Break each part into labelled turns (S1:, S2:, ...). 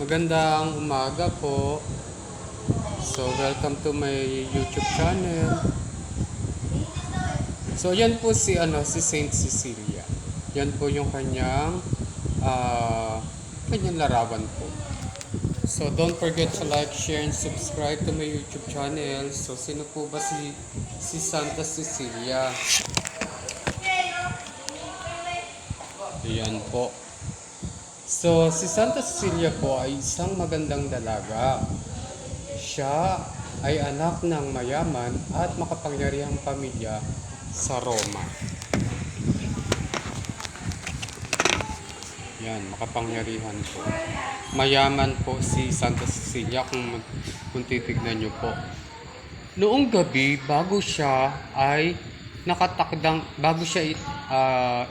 S1: Magandang umaga po. So, welcome to my YouTube channel. So, yan po si ano si Saint Cecilia. Yan po yung kanyang ah kanyang larawan po. So, don't forget to like, share, and subscribe to my YouTube channel. So, sino po ba si si Santa Cecilia? Yan po. So, si Santa Cecilia po ay isang magandang dalaga. Siya ay anak ng mayaman at makapangyarihang pamilya sa Roma. Yan, makapangyarihan po. Mayaman po si Santa Cecilia kung, kung titignan nyo po. Noong gabi, bago siya ay nakatakdang, bago siya, ah,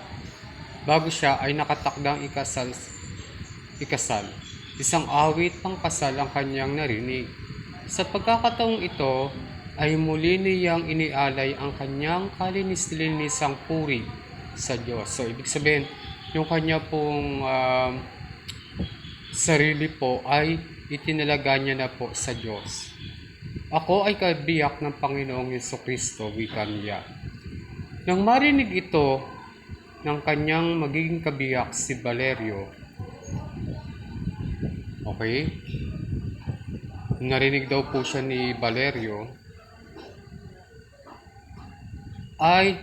S1: bago siya ay nakatakdang ikasal ikasal. Isang awit pang kasal ang kanyang narinig. Sa pagkakataong ito, ay muli niyang inialay ang kanyang kalinis-linisang puri sa Diyos. So, ibig sabihin, yung kanya pong um, sarili po ay itinalaga niya na po sa Diyos. Ako ay kabiyak ng Panginoong Yeso Kristo, wika niya. Nang marinig ito ng kanyang magiging kabiyak si Valerio, Okay? Narinig daw po siya ni Valerio ay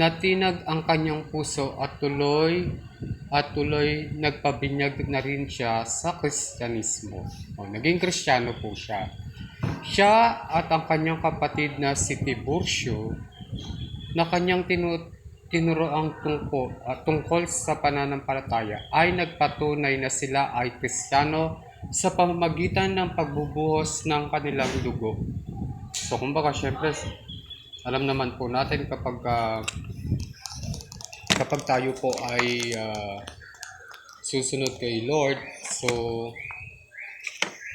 S1: natinag ang kanyang puso at tuloy at tuloy nagpabinyag na rin siya sa Kristyanismo. O, naging Kristiyano po siya. Siya at ang kanyang kapatid na si Tiburcio na kanyang tinu tinuro ang tungkol, at tungkol sa pananampalataya ay nagpatunay na sila ay Kristiyano sa pamamagitan ng pagbubuhos ng kanilang dugo. So kumbaga syempre alam naman po natin kapag ah, kapag tayo po ay ah, susunod kay Lord, so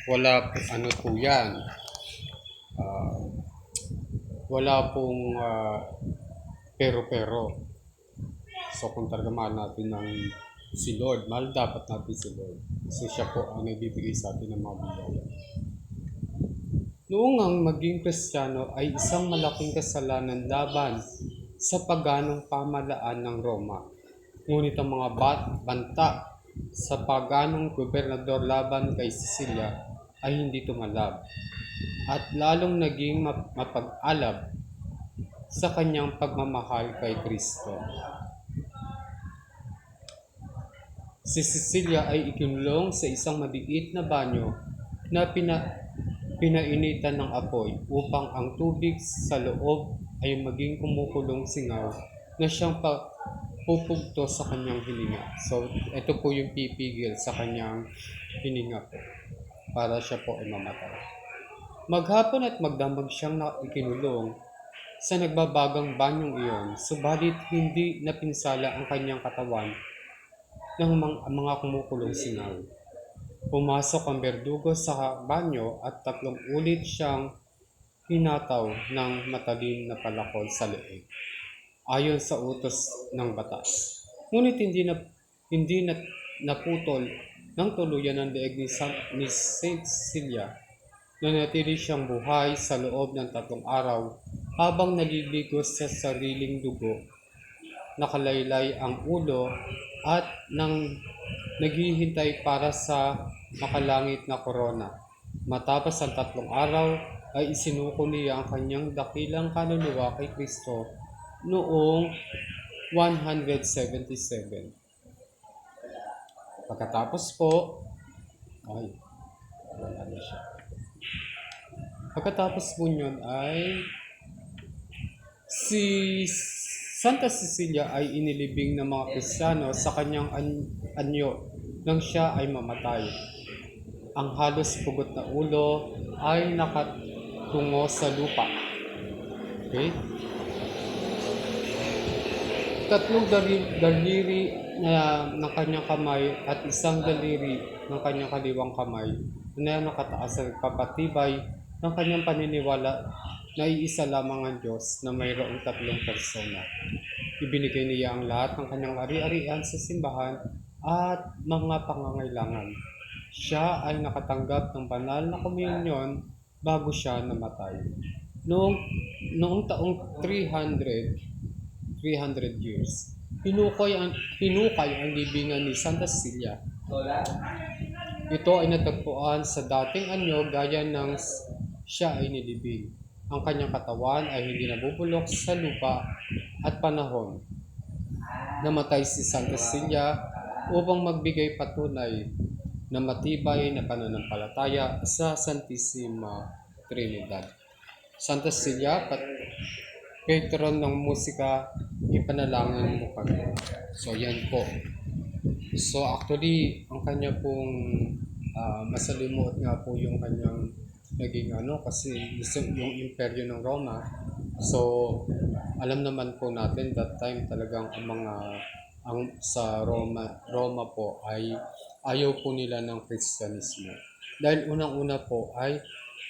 S1: wala ano po 'yan. Ah, wala pong ah, pero-pero. So kung talaga mahal natin ng si Lord, mahal dapat natin si Lord. Kasi siya po ang nagbibigay sa atin ng mga biyaya. Noong ang maging Kristiyano ay isang malaking kasalanan laban sa paganong pamalaan ng Roma. Ngunit ang mga bat- banta sa paganong gobernador laban kay Sicilia ay hindi tumalab at lalong naging map- mapag-alab sa kanyang pagmamahal kay Kristo. Si Cecilia ay ikinulong sa isang maliit na banyo na pina, pinainitan ng apoy upang ang tubig sa loob ay maging kumukulong singaw na siyang pa, pupugto sa kanyang hininga. So, ito po yung pipigil sa kanyang hininga po para siya po ay mamatay. Maghapon at magdamag siyang na ikinulong sa nagbabagang banyong iyon, subalit hindi napinsala ang kanyang katawan ng mga, kumukulong singaw. Pumasok ang berdugo sa banyo at tatlong ulit siyang hinataw ng matalim na palakol sa leeg ayon sa utos ng batas. Ngunit hindi na hindi na naputol ng tuluyan ng leeg ni, San, ni Saint Cecilia na natili siyang buhay sa loob ng tatlong araw habang naliligo sa sariling dugo. Nakalaylay ang ulo at nang naghihintay para sa makalangit na korona. Matapos ang tatlong araw ay isinuko niya ang kanyang dakilang kaluluwa kay Kristo noong 177. Pagkatapos po, ay, wala na siya. Pagkatapos po yun ay si Santa Cecilia ay inilibing ng mga Kristiyano sa kanyang an- anyo nang siya ay mamatay. Ang halos pugot na ulo ay nakatungo sa lupa. Okay? Tatlong dali- daliri na ng kanyang kamay at isang daliri ng kanyang kaliwang kamay na nakataas sa papatibay ng kanyang paniniwala na iisa lamang ang Diyos na mayroong tatlong persona. Ibinigay niya ang lahat ng kanyang ari-arian sa simbahan at mga pangangailangan. siya ay nakatanggap ng banal na komunyon bago siya namatay. Noong, noong taong 300, 300 years, hinukay ang, hinukay ang libingan ni Santa Cecilia. Ito ay natagpuan sa dating anyo gaya ng siya ay nilibing. Ang kanyang katawan ay hindi nabubulok sa lupa at panahon. Namatay si Santa Cecilia upang magbigay patunay na matibay na pananampalataya sa Santissima Trinidad. Santa Cecilia, pat patron ng musika, ipanalangin mo kami. So, yan po. So, actually, ang kanya pong ah, masalimuot nga po yung kanyang naging ano, kasi yung imperyo ng Roma. So, alam naman po natin that time talagang ang mga ang sa Roma Roma po ay ayaw po nila ng Kristyanismo. Dahil unang-una po ay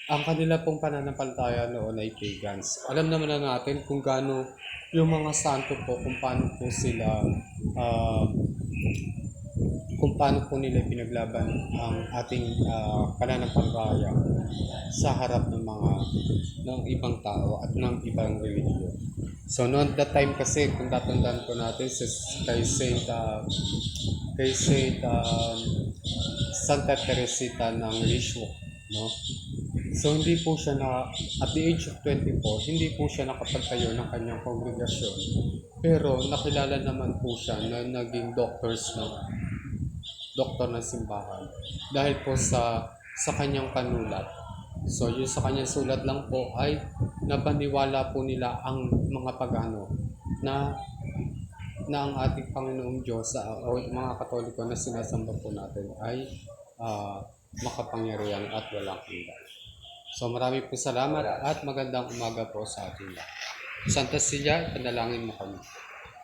S1: ang kanila pong pananampalataya noon ay pagans. Alam naman na natin kung gaano yung mga santo po, kung paano po sila ah, kung paano po nila pinaglaban ang ating uh, pananampalataya sa harap ng mga ng ibang tao at ng ibang relihiyon. So noon that time kasi kung tatandaan ko natin sa kay Saint ah, kay Saint ah, Santa Teresita ng Lisieux, no? So hindi po siya na at the age of 24, hindi po siya nakapagtayo ng kanyang kongregasyon. Pero nakilala naman po siya na naging doctors ng doktor ng simbahan dahil po sa sa kanyang panulat. So yung sa kanyang sulat lang po ay napaniwala po nila ang mga pagano na na ang ating Panginoong Diyos sa o mga Katoliko na sinasamba po natin ay ah, makapangyarihan at walang hanggan. So marami po salamat at magandang umaga po sa ating lahat. Santa Cecilia, panalangin mo kami.